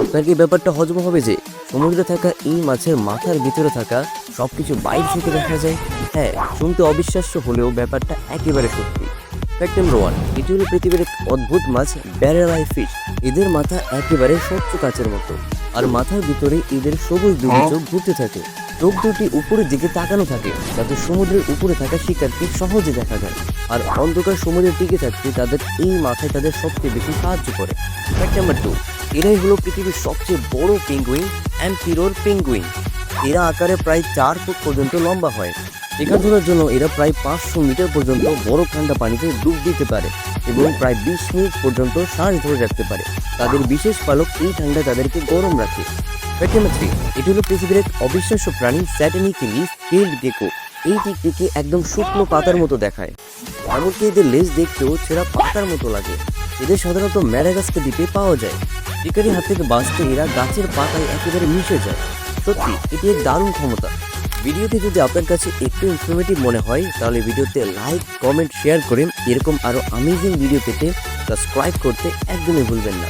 আপনার কি ব্যাপারটা হজম হবে যে সমুদ্রে থাকা এই মাছের মাথার ভিতরে থাকা সব কিছু বাইরে থেকে দেখা যায়? হ্যাঁ শুনতে অবিশ্বাস্য হলেও ব্যাপারটা একেবারে সত্যি। ফ্যাক্ট নাম্বার ওয়ান এটি হলো পৃথিবীর এক অদ্ভুত মাছ ব্যারেলাই ফিশ এদের মাথা একেবারে স্বচ্ছ কাচের মতো। আর মাথার ভিতরে এদের সবুজ দুর্যোগ ঘুরতে থাকে। চোখ দুটি উপরের দিকে তাকানো থাকে, যাতে সমুদ্রের উপরে থাকা শিকারকে সহজে দেখা যায়। আর অন্ধকার সমুদ্রের দিকে থাকতে তাদের এই মাথায় তাদের সবচেয়ে বেশি সাহায্য করে। ফ্যাক্ট নাম্বার টু এরাই হলো পৃথিবীর সবচেয়ে বড় পেঙ্গুইন অ্যান্ড অ্যাম্পিরোর পেঙ্গুইন এরা আকারে প্রায় চার ফুট পর্যন্ত লম্বা হয়। শিকার ধরার জন্য এরা প্রায় পাঁচশো মিটার পর্যন্ত বড় ঠান্ডা পানিতে ডুব দিতে পারে এবং প্রায় বিশ মিনিট পর্যন্ত শ্বাস ধরে রাখতে পারে। তাদের বিশেষ পালক এই ঠান্ডায় তাদেরকে গরম রাখে। ফ্যাক্ট এটি হলো পৃথিবীর এক অবিশ্বাস্য প্রাণী স্যাটেনিক্যালি স্কেলড গেকো এই টিকটিকে একদম শুকনো পাতার মতো দেখায়। এমনকি এদের লেজ দেখতেও ছেঁড়া পাতার মতো লাগে। এদের সাধারণত ম্যাডাগাস্কার দ্বীপে পাওয়া যায়। শিকারি হাত থেকে বাঁচতে এরা গাছের পাতায় একেবারে মিশে যায়। সত্যি এটি এক দারুণ ক্ষমতা। ভিডিওটি যদি আপনার কাছে একটু ইনফরমেটিভ মনে হয় তাহলে ভিডিওতে লাইক কমেন্ট শেয়ার করে এরকম আরও আমেজিং ভিডিও পেতে সাবস্ক্রাইব করতে একদমই ভুলবেন না।